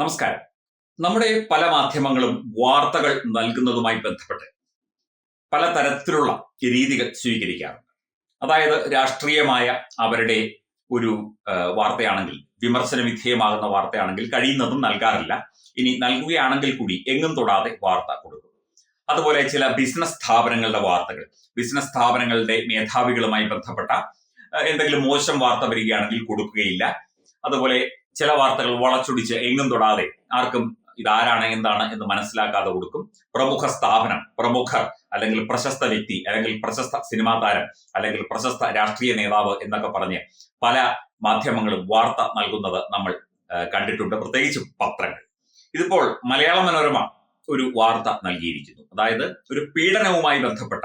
നമസ്കാരം. നമ്മുടെ പല മാധ്യമങ്ങളും വാർത്തകൾ നൽകുന്നതുമായി ബന്ധപ്പെട്ട് പല തരത്തിലുള്ള രീതികൾ സ്വീകരിക്കാറുണ്ട്. അതായത് രാഷ്ട്രീയമായ അവരുടെ ഒരു വാർത്തയാണെങ്കിൽ വിമർശന വിധേയമാകുന്ന വാർത്തയാണെങ്കിൽ കഴിയുന്നതും നൽകാറില്ല. ഇനി നൽകുകയാണെങ്കിൽ കൂടി എങ്ങും തൊടാതെ വാർത്ത കൊടുക്കും. അതുപോലെ ചില ബിസിനസ് സ്ഥാപനങ്ങളുടെ വാർത്തകൾ ബിസിനസ് സ്ഥാപനങ്ങളുടെ മേധാവികളുമായി ബന്ധപ്പെട്ട എന്തെങ്കിലും മോശം വാർത്ത വരികയാണെങ്കിൽ കൊടുക്കുകയില്ല. അതുപോലെ ചില വാർത്തകൾ വളച്ചൊടിച്ച് എങ്ങും തൊടാതെ ആർക്കും ഇതാരാണ് എന്താണ് എന്ന് മനസ്സിലാക്കാതെ കൊടുക്കും. പ്രമുഖ സ്ഥാപനം പ്രമുഖർ അല്ലെങ്കിൽ പ്രശസ്ത വ്യക്തി അല്ലെങ്കിൽ പ്രശസ്ത സിനിമാ താരം അല്ലെങ്കിൽ പ്രശസ്ത രാഷ്ട്രീയ നേതാവ് എന്നൊക്കെ പറഞ്ഞ് പല മാധ്യമങ്ങളും വാർത്ത നൽകുന്നത് നമ്മൾ കണ്ടിട്ടുണ്ട്. പ്രത്യേകിച്ച് പത്രങ്ങൾ. ഇതിപ്പോൾ മലയാള മനോരമ ഒരു വാർത്ത നൽകിയിരിക്കുന്നു. അതായത് ഒരു പീഡനവുമായി ബന്ധപ്പെട്ട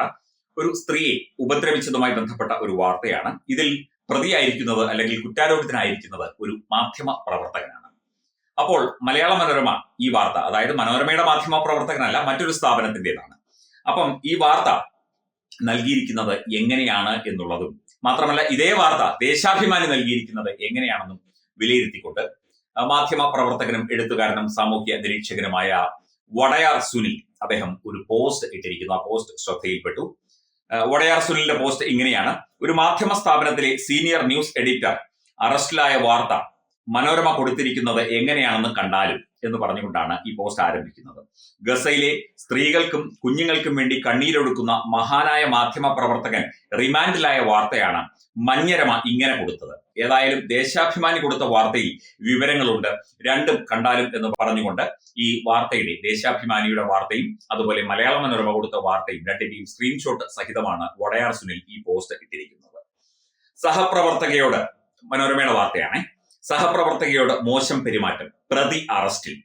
ഒരു സ്ത്രീയെ ഉപദ്രവിച്ചതുമായി ബന്ധപ്പെട്ട ഒരു വാർത്തയാണ്. ഇതിൽ പ്രതിയായിരിക്കുന്നത് അല്ലെങ്കിൽ കുറ്റാരോപിതനായിരിക്കുന്നത് ഒരു മാധ്യമ പ്രവർത്തകനാണ്. അപ്പോൾ മലയാള മനോരമ ഈ വാർത്ത അതായത് മനോരമയുടെ മാധ്യമ പ്രവർത്തകനല്ല മറ്റൊരു സ്ഥാപനത്തിന്റെതാണ്. അപ്പം ഈ വാർത്ത നൽകിയിരിക്കുന്നത് എങ്ങനെയാണ് എന്നുള്ളതും മാത്രമല്ല ഇതേ വാർത്ത ദേശാഭിമാനി നൽകിയിരിക്കുന്നത് എങ്ങനെയാണെന്നും വിലയിരുത്തിക്കൊണ്ട് മാധ്യമ പ്രവർത്തകനും എഴുത്തുകാരനും സാമൂഹ്യ നിരീക്ഷകനുമായ വടയാർ സുനിൽ അദ്ദേഹം ഒരു പോസ്റ്റ് ഇട്ടിരിക്കുന്നു. ആ പോസ്റ്റ് ശ്രദ്ധയിൽപ്പെട്ടു. വടയാർ സുനിലിന്റെ പോസ്റ്റ് ഇങ്ങനെയാണ്. ഒരു മാധ്യമ സ്ഥാപനത്തിലെ സീനിയർ ന്യൂസ് എഡിറ്റർ അറസ്റ്റിലായ വാർത്ത മനോരമ കൊടുത്തിരിക്കുന്നത് എങ്ങനെയാണെന്ന് കണ്ടാലും എന്ന് പറഞ്ഞുകൊണ്ടാണ് ഈ പോസ്റ്റ് ആരംഭിക്കുന്നത്. ഗസയിലെ സ്ത്രീകൾക്കും കുഞ്ഞുങ്ങൾക്കും വേണ്ടി കണ്ണീരൊടുക്കുന്ന മഹാനായ മാധ്യമ പ്രവർത്തകൻ റിമാൻഡിലായ വാർത്തയാണ് മഞ്ഞരമ ഇങ്ങനെ കൊടുത്തത്. ഏതായാലും ദേശാഭിമാനി കൊടുത്ത വാർത്തയിൽ വിവരങ്ങളുണ്ട്. രണ്ടും കണ്ടാലും എന്ന് പറഞ്ഞുകൊണ്ട് ഈ വാർത്തയുടെ ദേശാഭിമാനിയുടെ വാർത്തയും അതുപോലെ മലയാള മനോരമ കൊടുത്ത വാർത്തയും രണ്ടിന്റെയും സ്ക്രീൻഷോട്ട് സഹിതമാണ് വടയാർ സുനിൽ ഈ പോസ്റ്റ് ഇട്ടിരിക്കുന്നത്. സഹപ്രവർത്തകയോട് മനോരമയുടെ വാർത്തയാണ്. സഹപ്രവർത്തകയോട് മോശം പെരുമാറ്റം. പ്രതി അറസ്റ്റിൽ.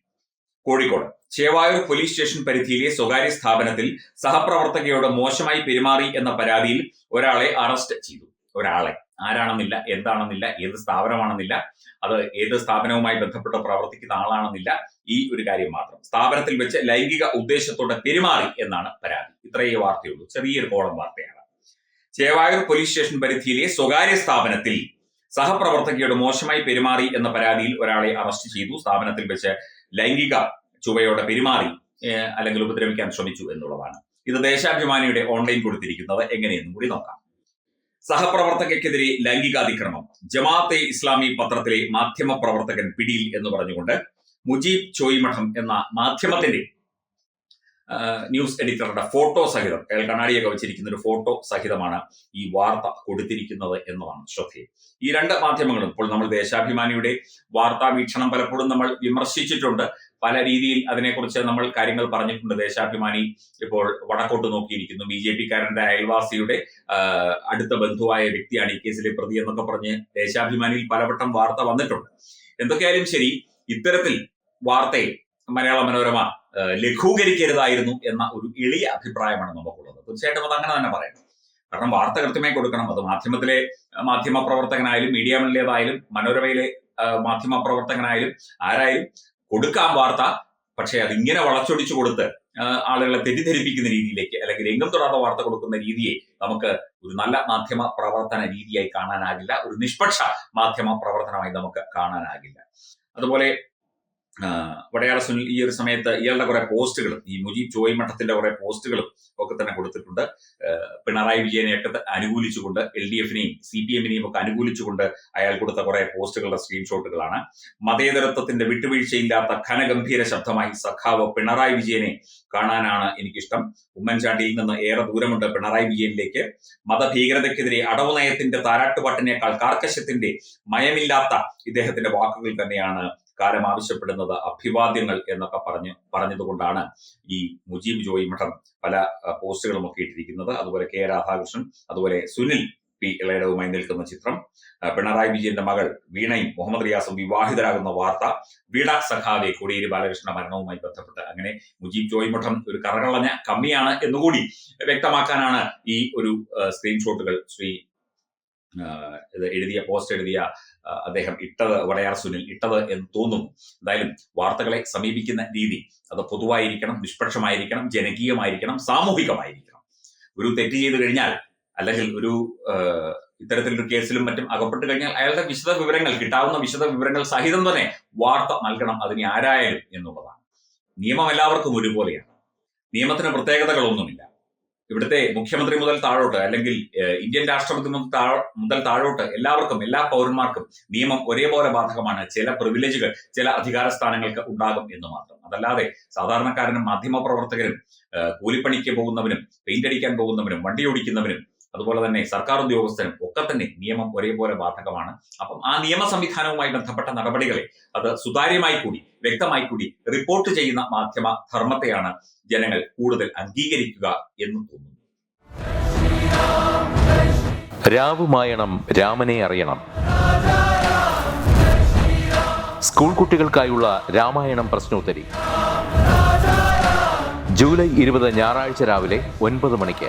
കോഴിക്കോട്. ചേവായൂർ പോലീസ് സ്റ്റേഷൻ പരിധിയിലെ സ്വകാര്യ സ്ഥാപനത്തിൽ സഹപ്രവർത്തകയോട് മോശമായി പെരുമാറി എന്ന പരാതിയിൽ ഒരാളെ അറസ്റ്റ് ചെയ്തു. ഒരാളെ. ആരാണെന്നില്ല എന്താണെന്നില്ല ഏത് സ്ഥാപനമാണെന്നില്ല അത് ഏത് സ്ഥാപനവുമായി ബന്ധപ്പെട്ട് പ്രവർത്തിക്കുന്ന ആളാണെന്നില്ല ഈ ഒരു കാര്യം മാത്രം. സ്ഥാപനത്തിൽ വെച്ച് ലൈംഗിക ഉദ്ദേശത്തോടെ പെരുമാറി എന്നാണ് പരാതി. ഇത്രയേ വാർത്തയുള്ളൂ. ചെറിയൊരു കോളം വാർത്തയാണ്. ചേവായൂർ പോലീസ് സ്റ്റേഷൻ പരിധിയിലെ സ്വകാര്യ സ്ഥാപനത്തിൽ സഹപ്രവർത്തകയോട് മോശമായി പെരുമാറി എന്ന പരാതിയിൽ ഒരാളെ അറസ്റ്റ് ചെയ്തു. സ്ഥാപനത്തിൽ വെച്ച് ലൈംഗിക ചുവയോടെ പെരുമാറി അല്ലെങ്കിൽ ഉപദ്രവിക്കാൻ ശ്രമിച്ചു എന്നുള്ളതാണ്. ഇത് ദേശാഭിമാനിയുടെ ഓൺലൈൻ കൊടുത്തിരിക്കുന്നത് എങ്ങനെയെന്നും കൂടി നോക്കാം. സഹപ്രവർത്തകയ്ക്കെതിരെ ലൈംഗികാതിക്രമം. ജമാഅത്തെ ഇസ്ലാമി പത്രത്തിലെ മാധ്യമ പ്രവർത്തകൻ പിടിയിൽ എന്ന് പറഞ്ഞുകൊണ്ട് മുജീബ് ചോയ്മഠം എന്ന മാധ്യമത്തിന്റെ ന്യൂസ് എഡിറ്ററുടെ ഫോട്ടോ സഹിതം കണ്ണാടിയൊക്കെ വെച്ചിരിക്കുന്ന ഒരു ഫോട്ടോ സഹിതമാണ് ഈ വാർത്ത കൊടുത്തിരിക്കുന്നത് എന്നതാണ് ശ്രദ്ധേയം. ഈ രണ്ട് മാധ്യമങ്ങളും ഇപ്പോൾ നമ്മൾ ദേശാഭിമാനിയുടെ വാർത്താ വീക്ഷണം പലപ്പോഴും നമ്മൾ വിമർശിച്ചിട്ടുണ്ട്. പല രീതിയിൽ അതിനെക്കുറിച്ച് നമ്മൾ കാര്യങ്ങൾ പറഞ്ഞിട്ടുണ്ട്. ദേശാഭിമാനി ഇപ്പോൾ വടക്കോട്ട് നോക്കിയിരിക്കുന്നു. ബി ജെ പിക്കാരന്റെ അയൽവാസിയുടെ അടുത്ത ബന്ധുവായ വ്യക്തിയാണ് ഈ കേസിലെ പ്രതി എന്നൊക്കെ പറഞ്ഞ് ദേശാഭിമാനിയിൽ പലവട്ടം വാർത്ത വന്നിട്ടുണ്ട്. എന്തൊക്കെയായാലും ശരി ഇത്തരത്തിൽ വാർത്തയിൽ മലയാള മനോരമ ലഘൂകരിക്കരുതായിരുന്നു എന്ന ഒരു എളിയ അഭിപ്രായമാണ് നമുക്കുള്ളത്. തീർച്ചയായിട്ടും അത് അങ്ങനെ തന്നെ പറയണം. കാരണം വാർത്ത കൃത്യമായി കൊടുക്കണം. അത് മാധ്യമത്തിലെ മാധ്യമ പ്രവർത്തകനായാലും മീഡിയ മണിലേതായാലും മനോരമയിലെ മാധ്യമ പ്രവർത്തകനായാലും ആരായാലും കൊടുക്കാം വാർത്ത. പക്ഷേ അതിങ്ങനെ വളച്ചൊടിച്ചു കൊടുത്ത് ആളുകളെ തെറ്റിദ്ധരിപ്പിക്കുന്ന രീതിയിലേക്ക് അല്ലെങ്കിൽ രംഗം തൊടാത്ത വാർത്ത കൊടുക്കുന്ന രീതിയെ നമുക്ക് ഒരു നല്ല മാധ്യമ പ്രവർത്തന രീതിയായി കാണാനാകില്ല. ഒരു നിഷ്പക്ഷ മാധ്യമ പ്രവർത്തനമായി നമുക്ക് കാണാനാകില്ല. അതുപോലെ ആ, വടയാർ സുനിൽ ഈ ഒരു സമയത്ത് ഇയാളുടെ കുറെ പോസ്റ്റുകളും ഈ മുജീബ് ചോയ് മഠത്തിന്റെ കുറെ പോസ്റ്റുകളും ഒക്കെ തന്നെ കൊടുത്തിട്ടുണ്ട്. പിണറായി വിജയനെ ഒക്കെ അനുകൂലിച്ചുകൊണ്ട് എൽ ഡി എഫിനെയും സി പി എമ്മിനെയും ഒക്കെ അനുകൂലിച്ചുകൊണ്ട് അയാൾ കൊടുത്ത കുറെ പോസ്റ്റുകളുടെ സ്ക്രീൻഷോട്ടുകളാണ്. മതേതരത്വത്തിന്റെ വിട്ടുവീഴ്ചയില്ലാത്ത ഘനഗംഭീര ശബ്ദമായി സഖാവ് പിണറായി വിജയനെ കാണാനാണ് എനിക്കിഷ്ടം. ഉമ്മൻചാണ്ടിയിൽ നിന്ന് ഏറെ ദൂരമുണ്ട് പിണറായി വിജയനിലേക്ക്. മതഭീകരതയ്ക്കെതിരെ അടവ് നയത്തിന്റെ താരാട്ടുപാട്ടിനേക്കാൾ കാർക്കശ്യത്തിന്റെ മയമില്ലാത്ത ഇദ്ദേഹത്തിന്റെ വാക്കുകൾ തന്നെയാണ് കാലം ആവശ്യപ്പെടുന്നത് അഭിവാദ്യങ്ങൾ എന്നൊക്കെ പറഞ്ഞ് പറഞ്ഞതുകൊണ്ടാണ് ഈ മുജീബ് ജോയി മഠം പല പോസ്റ്റുകളും ഒക്കെ ഇട്ടിരിക്കുന്നത്. അതുപോലെ കെ രാധാകൃഷ്ണൻ അതുപോലെ സുനിൽ പി ഇളയിടവുമായി നിൽക്കുന്ന ചിത്രം. പിണറായി വിജയന്റെ മകൾ വീണയും മുഹമ്മദ് റിയാസും വിവാഹിതരാകുന്ന വാർത്ത വീണ സഖാവെ കോടിയേരി ബാലകൃഷ്ണ മരണവുമായി ബന്ധപ്പെട്ട്. അങ്ങനെ മുജീബ് ജോയി മഠം ഒരു കറകളഞ്ഞ കമ്മിയാണ് എന്നുകൂടി വ്യക്തമാക്കാനാണ് ഈ ഒരു സ്ക്രീൻഷോട്ടുകൾ ശ്രീ എഴുതിയ പോസ്റ്റ് എഴുതിയ അദ്ദേഹം ഇട്ടത് വടയാർ സുനിൽ ഇട്ടത് എന്ന് തോന്നുന്നു എന്തായാലും വാർത്തകളെ സമീപിക്കുന്ന രീതി അത് പൊതുവായിരിക്കണം നിഷ്പക്ഷമായിരിക്കണം ജനകീയമായിരിക്കണം സാമൂഹികമായിരിക്കണം. ഒരു തെറ്റ് ചെയ്തു കഴിഞ്ഞാൽ അല്ലെങ്കിൽ ഒരു ഇത്തരത്തിലൊരു കേസിലും മറ്റും അകപ്പെട്ട് കഴിഞ്ഞാൽ അയാളുടെ വിശദ വിവരങ്ങൾ കിട്ടാവുന്ന വിശദ വിവരങ്ങൾ സഹിതം തന്നെ വാർത്ത നൽകണം അതിന് ആരായാലും എന്നുള്ളതാണ്. നിയമം എല്ലാവർക്കും ഒരുപോലെയാണ്. നിയമത്തിന് പ്രത്യേകതകളൊന്നുമില്ല. ഇവിടുത്തെ മുഖ്യമന്ത്രി മുതൽ താഴോട്ട് അല്ലെങ്കിൽ ഇന്ത്യൻ രാഷ്ട്രപതി മുതൽ മുതൽ താഴോട്ട് എല്ലാവർക്കും എല്ലാ പൗരന്മാർക്കും നിയമം ഒരേപോലെ ബാധകമാണ്. ചില പ്രിവിലേജുകൾ ചില അധികാര സ്ഥാനങ്ങൾക്ക് ഉണ്ടാകും എന്ന് മാത്രം. അതല്ലാതെ സാധാരണക്കാരനും മാധ്യമ പ്രവർത്തകരും കൂലിപ്പണിക്ക് പോകുന്നവനും പെയിന്റ് അടിക്കാൻ പോകുന്നവനും വണ്ടി ഓടിക്കുന്നവനും അതുപോലെ തന്നെ സർക്കാർ ഉദ്യോഗസ്ഥനും ഒക്കെ തന്നെ നിയമം ഒരേപോലെ ബാധകമാണ്. അപ്പം ആ നിയമ സംവിധാനവുമായി ബന്ധപ്പെട്ട നടപടികളെ അത് സുതാര്യമായി കൂടി വ്യക്തമായി കൂടി റിപ്പോർട്ട് ചെയ്യുന്ന മാധ്യമ ധർമ്മത്തെയാണ് ജനങ്ങൾ കൂടുതൽ അംഗീകരിക്കുക എന്ന് തോന്നുന്നു. രാവുമായണം രാമനെ അറിയണം. സ്കൂൾ കുട്ടികൾക്കായുള്ള രാമായണം പ്രശ്നോത്തരി. ജൂലൈ ഇരുപത് ഞായറാഴ്ച രാവിലെ ഒൻപത് മണിക്ക്.